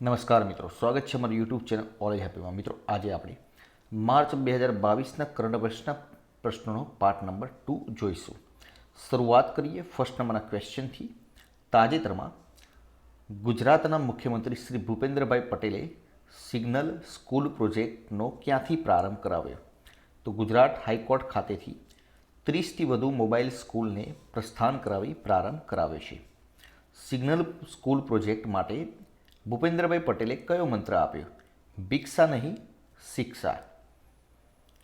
નમસ્કાર મિત્રો, સ્વાગત છે અમારી યુટ્યુબ ચેનલ ઓલેજ હેપીમાં મિત્રો, આજે આપણે માર્ચ બે હજાર બાવીસના કરંટ અફેર્સના પ્રશ્નોનો પાર્ટ નંબર ટુ જોઈશું. શરૂઆત કરીએ ફર્સ્ટ નંબરના ક્વેશ્ચનથી તાજેતરમાં ગુજરાતના મુખ્યમંત્રી શ્રી ભૂપેન્દ્રભાઈ પટેલે સિગ્નલ સ્કૂલ પ્રોજેક્ટનો ક્યાંથી પ્રારંભ કરાવ્યો? તો ગુજરાત હાઈકોર્ટ ખાતેથી ત્રીસથી વધુ મોબાઈલ સ્કૂલને પ્રસ્થાન કરાવી પ્રારંભ કરાવ્યો છે. સિગ્નલ સ્કૂલ પ્રોજેક્ટ માટે ભૂપેન્દ્રભાઈ પટેલે કયો મંત્ર આપ્યો? ભિક્ષા નહીં, શિક્ષા.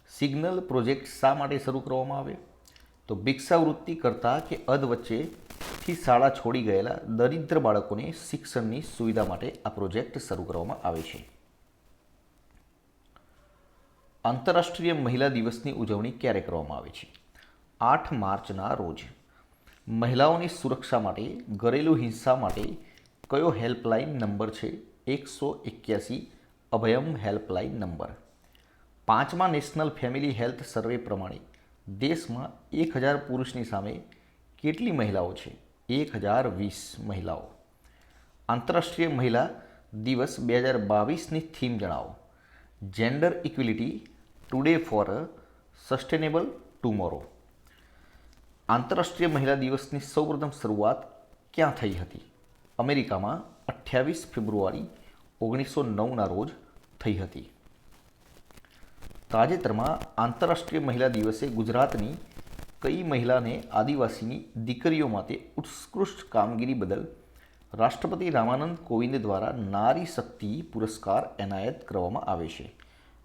સિગ્નલ પ્રોજેક્ટ શા માટે શરૂ કરવામાં આવ્યો? તો ભિક્ષાવૃત્તિ કરતા કે અધ વચ્ચેથી શાળા છોડી ગયેલા દરિદ્ર બાળકોને શિક્ષણની સુવિધા માટે આ પ્રોજેક્ટ શરૂ કરવામાં આવે છે. આંતરરાષ્ટ્રીય મહિલા દિવસની ઉજવણી ક્યારે કરવામાં આવે છે? આઠ માર્ચના રોજ. મહિલાઓની સુરક્ષા માટે, ઘરેલું હિંસા માટે કયો હેલ્પલાઇન નંબર છે? એકસો એક્યાસી, અભયમ હેલ્પલાઇન નંબર. પાંચમા નેશનલ ફેમિલી હેલ્થ સર્વે પ્રમાણે, દેશમાં એક હજાર પુરુષની સામે કેટલી મહિલાઓ છે? એક હજાર વીસ મહિલાઓ. આંતરરાષ્ટ્રીય મહિલા દિવસ બે હજાર બાવીસની થીમ જણાવો. Gender equality, today for sustainable, tomorrow. આંતરરાષ્ટ્રીય મહિલા દિવસની સૌપ્રથમ શરૂઆત ક્યાં થઈ હતી? અમેરિકામાં અઠ્યાવીસ ફેબ્રુઆરી ઓગણીસો નવના રોજ થઈ હતી. તાજેતરમાં આંતરરાષ્ટ્રીય મહિલા દિવસે ગુજરાતની કઈ મહિલાને આદિવાસીની દીકરીઓ માટે ઉત્કૃષ્ટ કામગીરી બદલ રાષ્ટ્રપતિ રામાનંદ કોવિંદ દ્વારા નારી શક્તિ પુરસ્કાર એનાયત કરવામાં આવે છે?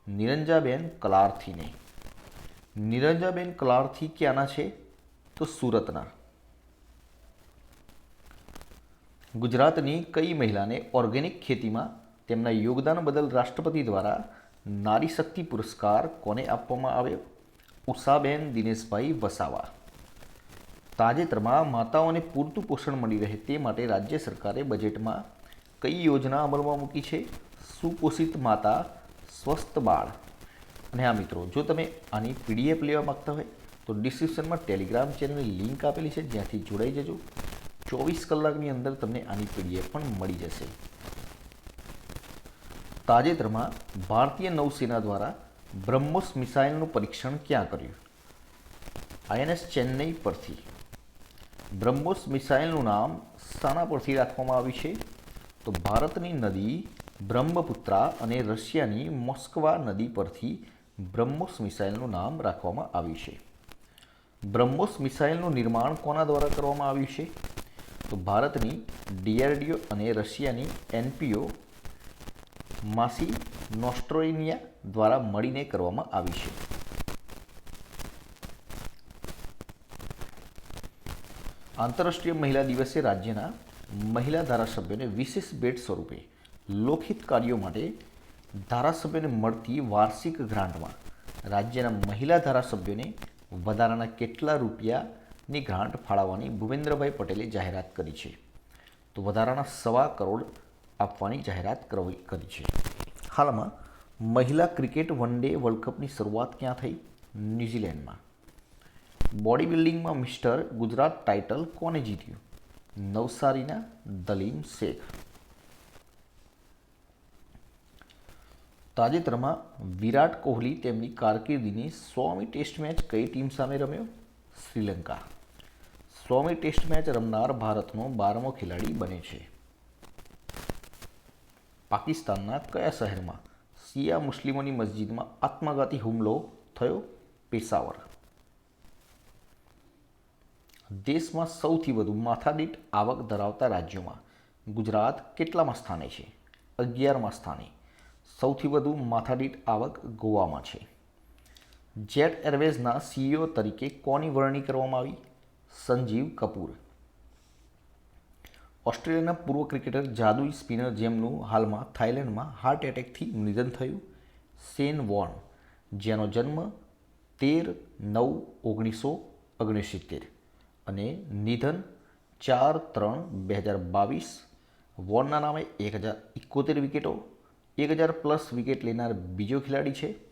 નિરંજાબેન કલાર્થીને. નિરંજાબેન કલાર્થી ક્યાંના છે? તો સુરતના. ગુજરાતની કઈ મહિલાને ઓર્ગેનિક ખેતીમાં તેમના યોગદાન બદલ રાષ્ટ્રપતિ દ્વારા નારી શક્તિ પુરસ્કાર કોને આપવામાં આવ્યો? ઉષાબેન દિનેશભાઈ વસાવા. તાજેતરમાં માતાઓને પૂરતું પોષણ મળી રહે તે માટે રાજ્ય સરકારે બજેટમાં કઈ યોજના અમલમાં મૂકી છે? સુપોષિત માતા, સ્વસ્થ બાળ. અને આ મિત્રો, જો તમે આની પીડીએફ લેવા માગતા હોય તો ડિસ્ક્રિપ્શનમાં ટેલિગ્રામ ચેનલની લિંક આપેલી છે, જ્યાંથી જોડાઈ જજો. ચોવીસ કલાકની અંદર તમને આની પીડીએફ પણ મળી જશે. તાજેતરમાં ભારતીય નૌસેના દ્વારા બ્રહ્મોસ મિસાઇલનું પરીક્ષણ ક્યાં કર્યું? આઈએનએસ ચેન્નઈ પરથી. બ્રહ્મોસ મિસાઇલનું નામ શાના પરથી રાખવામાં આવ્યું છે. તો ભારતની નદી બ્રહ્મપુત્રા અને રશિયાની મોસ્કવા નદી પરથી બ્રહ્મોસ મિસાઇલનું નામ રાખવામાં આવ્યું છે. બ્રહ્મોસ મિસાઇલનું નિર્માણ કોના દ્વારા કરવામાં આવ્યું છે? તો ભારતની ડીઆરડીઓ અને રશિયાની એનપીઓ માસી નોસ્ટ્રોઇનિયા દ્વારા મળીને કરવામાં આવી છે. આંતરરાષ્ટ્રીય મહિલા દિવસે રાજ્યના મહિલા ધારાસભ્યોને વિશેષ ભેટ સ્વરૂપે લોકહિત કાર્યો માટે ધારાસભ્યોને મળતી વાર્ષિક ગ્રાન્ટમાં રાજ્યના મહિલા ધારાસભ્યોને વધારાના કેટલા રૂપિયાની ગ્રાન્ટ ફાળવવાની ભૂપેન્દ્રભાઈ પટેલે જાહેરાત કરી છે. તો વધારાના સવા કરોડ આપવાની જાહેરાત કરી છે. હાલમાં મહિલા ક્રિકેટ વન ડે વર્લ્ડ કપની શરૂઆત ક્યાં થઈ? ન્યૂઝીલેન્ડમાં. બોડી બિલ્ડિંગમાં મિસ્ટર ગુજરાત ટાઇટલ કોને જીત્યું? નવસારીના દલીમ શેખ. તાજેતરમાં વિરાટ કોહલી તેમની કારકિર્દીની સોમી ટેસ્ટ મેચ કઈ ટીમ સામે રમ્યો? શ્રીલંકા. સોમી ટેસ્ટ મેચ રમનાર ભારતનો બારમો ખેલાડી બને છે. પાકિસ્તાનના કયા શહેરમાં શિયા મુસ્લિમોની મસ્જિદમાં આત્મઘાતી હુમલો થયો? પેશાવર. દેશમાં સૌથી વધુ માથાદીઠ આવક ધરાવતા રાજ્યોમાં ગુજરાત કેટલામાં સ્થાને છે? અગિયારમાં સ્થાને. સૌથી વધુ માથાદીઠ આવક ગોવામાં છે. જેટ એરવેઝના સીઈઓ તરીકે કોની વરણી કરવામાં આવી? સંજીવ કપૂર. ઓસ્ટ્રેલિયાના પૂર્વ ક્રિકેટર જાદુઈ સ્પિનર જેમનું હાલમાં થાઇલેન્ડમાં હાર્ટ એટેકથી નિધન થયું. સેન વોર્ન, જેનો જન્મ તેર નવ ઓગણીસો ઓગણસિત્તેર અને નિધન ચાર ત્રણ બે હજાર બાવીસ. વોર્નના નામે એક હજાર એકોતેર વિકેટો, એક હજાર પ્લસ વિકેટ લેનાર બીજો ખેલાડી છે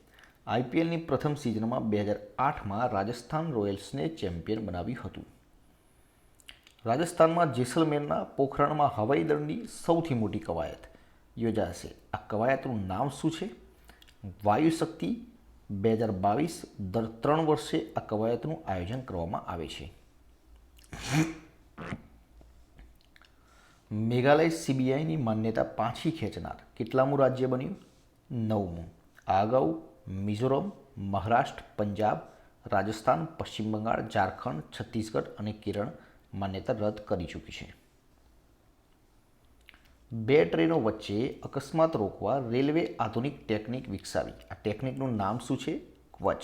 આઈપીએલની પ્રથમ સિઝનમાં બે હજાર આઠમાં રાજસ્થાન રોયલ્સને ચેમ્પિયન બનાવ્યું હતું. રાજસ્થાનમાં જેસલમેરના પોખરણમાં હવાઈ દળની સૌથી મોટી કવાયત યોજાશે. આ કવાયતનું નામ શું છે? વાયુ શક્તિ બે હજાર બાવીસ દર ત્રણ વર્ષે આ કવાયતનું આયોજન કરવામાં આવે છે. મેઘાલય સીબીઆઈની માન્યતા પાછી ખેંચનાર. કેટલામું રાજ્ય બન્યું? નવમું. આ અગાઉ મિઝોરમ, મહારાષ્ટ્ર, પંજાબ, રાજસ્થાન, પશ્ચિમ બંગાળ, ઝારખંડ, છત્તીસગઢ અને કેરળ માન્યતા રદ કરી ચૂકી છે. બે ટ્રેનો વચ્ચે અકસ્માત રોકવા રેલવે આધુનિક ટેકનિક વિકસાવી. આ ટેકનિકનું નામ શું છે? ક્વચ.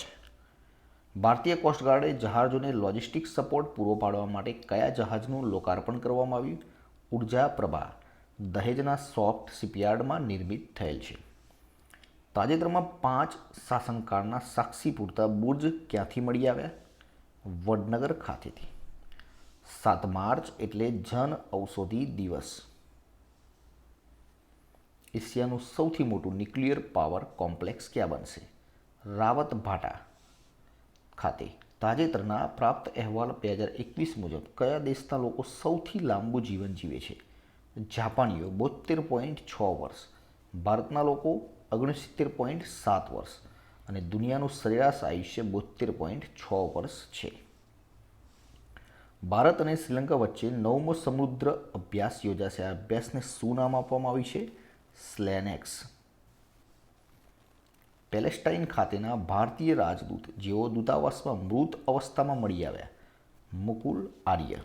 ભારતીય કોસ્ટગાર્ડે જહાજોને લોજિસ્ટિક સપોર્ટ પૂરો પાડવા માટે કયા જહાજનું લોકાર્પણ કરવામાં આવ્યું? ઊર્જા પ્રભા દહેજના સોફ્ટ શિપયાર્ડમાં નિર્મિત થયેલ છે. તાજેતરમાં પાંચ શાસનકાળના સાક્ષી પૂરતા બુર્જ ક્યાંથી મળી આવ્યા? વડનગર ખાતેથી. સાત માર્ચ એટલે જન ઔષધિ દિવસ. એશિયાનું સૌથી મોટું ન્યુક્લિયર પાવર કોમ્પ્લેક્સ ક્યાં બનશે? રાવત ભાટા ખાતે. તાજેતરના પ્રાપ્ત અહેવાલ બે હજાર એકવીસ મુજબ કયા દેશના લોકો સૌથી લાંબુ જીવન જીવે છે? જાપાનીઓ બોતેર પોઈન્ટ છ વર્ષ. ભારતના લોકો ઓગણસિત્તેર પોઈન્ટ સાત વર્ષ અને દુનિયાનું સરેરાશ આયુષ્ય બોતેર પોઈન્ટ છ વર્ષ છે. ભારત અને શ્રીલંકા વચ્ચે નવમો સમુદ્ર અભ્યાસ યોજાશે. આ અભ્યાસને શું નામ આપવામાં આવ્યું છે? સ્લેનેક્સ. પેલેસ્ટાઇન ખાતેના ભારતીય રાજદૂત જેઓ દૂતાવાસમાં મૃત અવસ્થામાં મળી આવ્યા. મુકુલ આર્ય.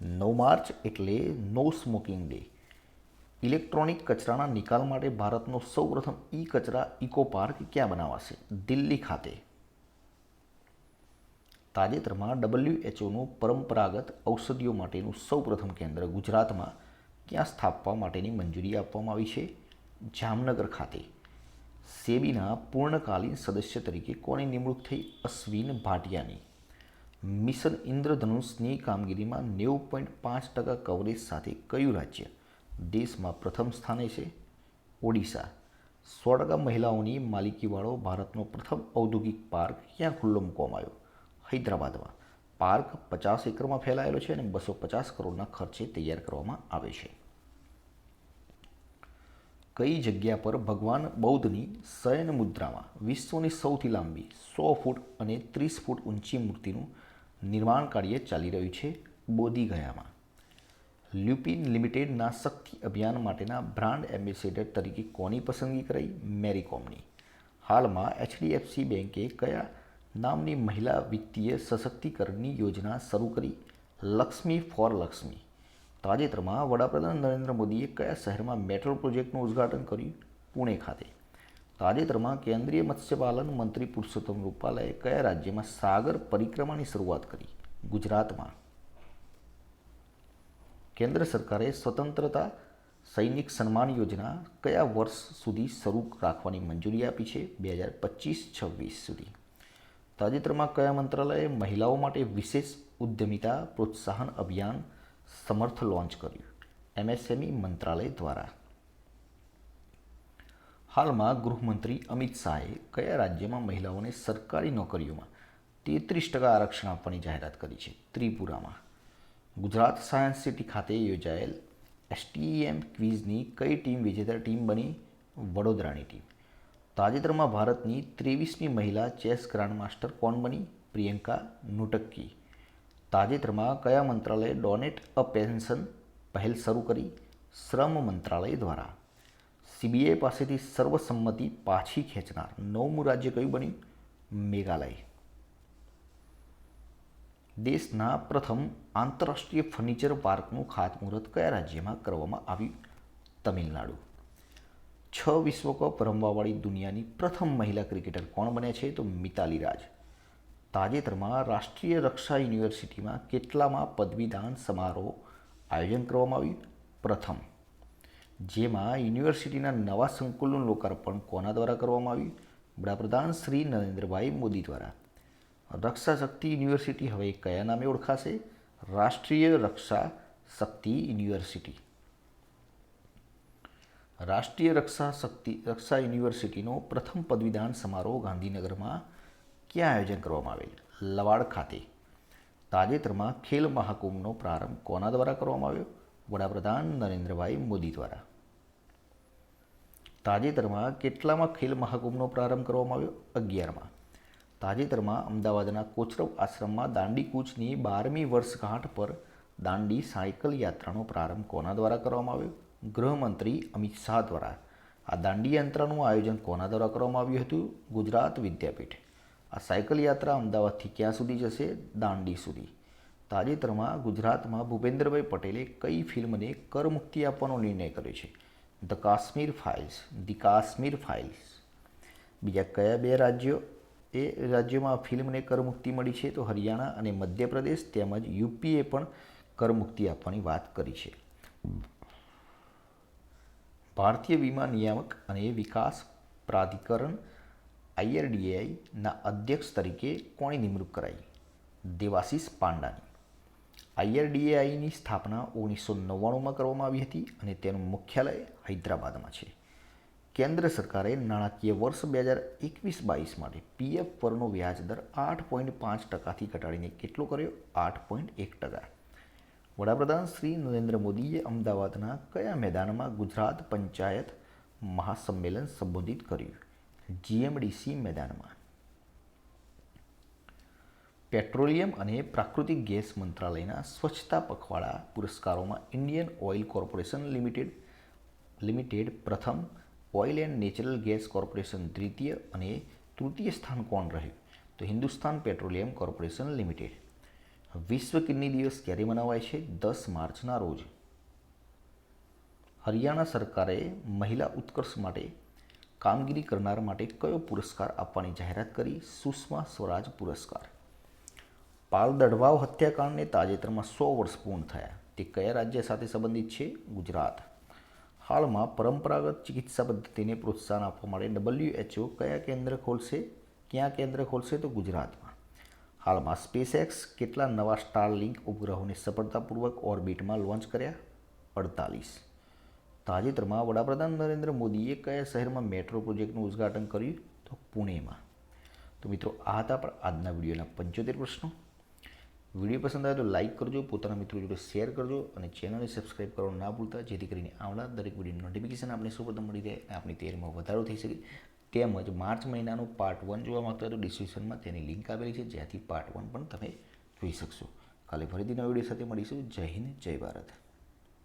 નવ માર્ચ એટલે નો સ્મોકિંગ ડે. ઇલેક્ટ્રોનિક કચરાના નિકાલ માટે ભારતનો સૌપ્રથમ ઈ કચરા ઇકો પાર્ક ક્યાં બનાવાશે? દિલ્હી ખાતે. તાજેતરમાં ડબલ્યુએચઓનું પરંપરાગત ઔષધિઓ માટેનું સૌપ્રથમ કેન્દ્ર ગુજરાતમાં ક્યાં સ્થાપવા માટેની મંજૂરી આપવામાં આવી છે? જામનગર ખાતે. સેબીના પૂર્ણકાલીન સદસ્ય તરીકે કોની નિમણૂક થઈ? અશ્વિન ભાટિયાની. મિશન ઇન્દ્રધનુષની કામગીરીમાં નેવું પોઈન્ટ પાંચ ટકા કવરેજ સાથે કયું રાજ્ય? દેશમાં પ્રથમ સ્થાને છે ઓડિશા. સો ટકા મહિલાઓની માલિકીવાળો ભારતનો પ્રથમ ઔદ્યોગિક પાર્ક ક્યાં ખુલ્લો મૂકવામાં આવ્યો? હૈદરાબાદમાં. પાર્ક પચાસ એકરમાં ફેલાયેલો છે અને બસો પચાસ કરોડના ખર્ચે તૈયાર કરવામાં આવે છે. કઈ જગ્યા પર ભગવાન બૌદ્ધની શયન મુદ્રામાં વિશ્વની સૌથી લાંબી સો ફૂટ અને ત્રીસ ફૂટ ઊંચી મૂર્તિનું નિર્માણ કાર્ય ચાલી રહ્યું છે બોધિગયામાં? લ્યુપિન લિમિટેડના શક્તિ અભિયાન માટેના બ્રાન્ડ એમ્બેસેડર તરીકે કોની પસંદગી કરાઈ? મેરીકોમની. હાલમાં એચડીએફસી બેન્કે કયા નામની મહિલા વિત્તીય સશક્તિકરણની યોજના શરૂ કરી? લક્ષ્મી ફોર લક્ષ્મી. તાજેતરમાં વડાપ્રધાન નરેન્દ્ર મોદીએ કયા શહેરમાં મેટ્રો પ્રોજેક્ટનું ઉદ્ઘાટન કર્યું? પુણે ખાતે. તાજેતરમાં કેન્દ્રીય મત્સ્યપાલન મંત્રી પુરુષોત્તમ રૂપાલાએ કયા રાજ્યમાં સાગર પરિક્રમાની શરૂઆત કરી? ગુજરાતમાં. કેન્દ્ર સરકારે સ્વતંત્રતા સૈનિક સન્માન યોજના કયા વર્ષ સુધી શરૂ રાખવાની મંજૂરી આપી છે? બે હજાર પચીસ, છવ્વીસ સુધી. તાજેતરમાં કયા મંત્રાલયે મહિલાઓ માટે વિશેષ ઉદ્યમિતા પ્રોત્સાહન અભિયાન સમર્થ લોન્ચ કર્યું? એમએસએમઈ મંત્રાલય દ્વારા. હાલમાં ગૃહમંત્રી અમિત શાહે કયા રાજ્યમાં મહિલાઓને સરકારી નોકરીઓમાં તેત્રીસ ટકા આરક્ષણ આપવાની જાહેરાત કરી છે? ત્રિપુરામાં. ગુજરાત સાયન્સ સિટી ખાતે યોજાયેલ એસટીએમ ક્વિઝની કઈ ટીમ વિજેતા ટીમ બની? વડોદરાની ટીમ. તાજેતરમાં ભારતની ત્રેવીસમી મહિલા ચેસ ગ્રાન્ડ માસ્ટર કોણ બની? પ્રિયંકા નુટક્કી. તાજેતરમાં કયા મંત્રાલયે ડોનેટ અ પેન્શન પહેલ શરૂ કરી? શ્રમ મંત્રાલય દ્વારા. સીબીઆઈ પાસેથી સર્વસંમતિ પાછી ખેંચનાર નવમું રાજ્ય કયું બન્યું? મેઘાલય. દેશના પ્રથમ આંતરરાષ્ટ્રીય ફર્નિચર પાર્કનું ખાતમુહૂર્ત કયા રાજ્યમાં કરવામાં આવ્યું? તમિલનાડુ. છ વિશ્વકપ રમવાવાળી દુનિયાની પ્રથમ મહિલા ક્રિકેટર કોણ બન્યા છે? તો મિતાલી રાજ. તાજેતરમાં રાષ્ટ્રીય રક્ષા યુનિવર્સિટીમાં કેટલામાં પદવીદાન સમારોહ આયોજન કરવામાં આવ્યું? પ્રથમ. જેમાં યુનિવર્સિટીના નવા સંકુલનું લોકાર્પણ કોના દ્વારા કરવામાં આવ્યું? વડાપ્રધાન શ્રી નરેન્દ્રભાઈ મોદી દ્વારા. રક્ષા શક્તિ યુનિવર્સિટી હવે કયા નામે ઓળખાશે? રાષ્ટ્રીય રક્ષા શક્તિ યુનિવર્સિટી. રાષ્ટ્રીય રક્ષા શક્તિ રક્ષા યુનિવર્સિટીનો પ્રથમ પદવીદાન સમારોહ ગાંધીનગરમાં ક્યાં આયોજન કરવામાં આવેલ? લવાડ ખાતે. તાજેતરમાં ખેલ મહાકુંભનો પ્રારંભ કોના દ્વારા કરવામાં આવ્યો? વડાપ્રધાન નરેન્દ્રભાઈ મોદી દ્વારા. તાજેતરમાં કેટલામાં ખેલ મહાકુંભનો પ્રારંભ કરવામાં આવ્યો? અગિયારમાં. તાજેતરમાં અમદાવાદના કોચરબ આશ્રમમાં દાંડી કૂચની બારમી વર્ષગાંઠ પર દાંડી સાયકલ યાત્રાનો પ્રારંભ કોના દ્વારા કરવામાં આવ્યો? ગૃહમંત્રી અમિત શાહ દ્વારા. આ દાંડી યાત્રાનું આયોજન કોના દ્વારા કરવામાં આવ્યું હતું? ગુજરાત વિદ્યાપીઠ. આ સાયકલ યાત્રા અમદાવાદથી ક્યાં સુધી જશે? દાંડી સુધી. તાજેતરમાં ગુજરાતમાં ભૂપેન્દ્રભાઈ પટેલે કઈ ફિલ્મને કરમુક્તિ આપવાનો નિર્ણય કર્યો છે? The Kashmir files. The Kashmir files. બીજા કયા બે રાજ્યો એ રાજ્યોમાં ફિલ્મને કરમુક્તિ મળી છે, તો હરિયાણા અને મધ્યપ્રદેશ તેમજ યુપીએ પણ કરમુક્તિ આપવાની વાત કરી છે. ભારતીય વીમા નિયામક અને વિકાસ પ્રાધિકરણ આઈઆરડીએઆઈના અધ્યક્ષ તરીકે કોની નિમણૂક કરાઈ? દેવાશીષ પાંડાની. આઈઆરડીએઆઈની સ્થાપના ઓગણીસો નવ્વાણુંમાં કરવામાં આવી હતી અને તેનું મુખ્યાલય હૈદરાબાદમાં છે. કેન્દ્ર સરકારે નાણાકીય વર્ષ બે હજાર એકવીસ બાવીસ માટે પીએફ પરનો વ્યાજ દર આઠ પોઈન્ટ પાંચ ટકાથી ઘટાડીને કેટલો કર્યો? આઠ પોઈન્ટ એક ટકા. વડાપ્રધાન શ્રી નરેન્દ્ર મોદીએ અમદાવાદના કયા મેદાનમાં ગુજરાત પંચાયત મહાસંમેલન સંબોધિત કર્યું? જીએમડીસી મેદાનમાં. પેટ્રોલિયમ અને પ્રાકૃતિક ગેસ મંત્રાલયના સ્વચ્છતા પખવાડા પુરસ્કારોમાં Indian oil corporation limited limited પ્રથમ oil and natural gas corporation દ્વિતીય અને તૃતીય સ્થાન કોણ રહ્યું? તો હિન્દુસ્તાન પેટ્રોલિયમ કોર્પોરેશન લિમિટેડ. વિશ્વ કિડની દિવસ ક્યારે મનાવાય છે? દસ માર્ચના રોજ. હરિયાણા સરકારે મહિલા ઉત્કર્ષ માટે કામગીરી કરનાર માટે કયો પુરસ્કાર આપવાની જાહેરાત કરી? સુષ્મા સ્વરાજ પુરસ્કાર. પાલ દડવાવ હત્યાકાંડને તાજેતરમાં સો વર્ષ પૂર્ણ થયા. તે કયા રાજ્ય સાથે સંબંધિત છે? ગુજરાત. હાલમાં પરંપરાગત ચિકિત્સા પદ્ધતિને પ્રોત્સાહન આપવા માટે ડબલ્યુએચઓ કયા કેન્દ્ર ખોલશે ક્યાં કેન્દ્ર ખોલશે તો ગુજરાતમાં હાલમાં સ્પેસએક્સ કેટલા નવા સ્ટાર લિંક ઉપગ્રહોને સફળતાપૂર્વક ઓર્બિટમાં લોન્ચ કર્યા અડતાલીસ તાજેતરમાં વડાપ્રધાન નરેન્દ્ર મોદીએ કયા શહેરમાં મેટ્રો પ્રોજેક્ટનું ઉદ્ઘાટન કર્યું તો પુણેમાં તો મિત્રો આ હતા પણ આજના વિડીયોના પંચોતેર પ્રશ્નો વીડિયો પસંદ આવે તો લાઇક કરજો, પોતાના મિત્રો જોડે શેર કરજો અને ચેનલને સબસ્ક્રાઇબ કરવાનું ના ભૂલતા, જેથી કરીને આવનાર દરેક વીડિયો નોટિફિકેશન આપણે સૌપ્રથમ મળી જાય અને આપણી તૈયારીમાં વધારો થઈ શકે. તેમજ માર્ચ મહિનાનું પાર્ટ વન જોવા માગતા તો ડિસ્ક્રિપ્શનમાં તેની લિંક આવેલી છે, જ્યાંથી પાર્ટ વન પણ તમે જોઈ શકશો. કાલે ફરીથી નવા વીડિયો સાથે મળીશું. જય હિન્દ, જય ભારત.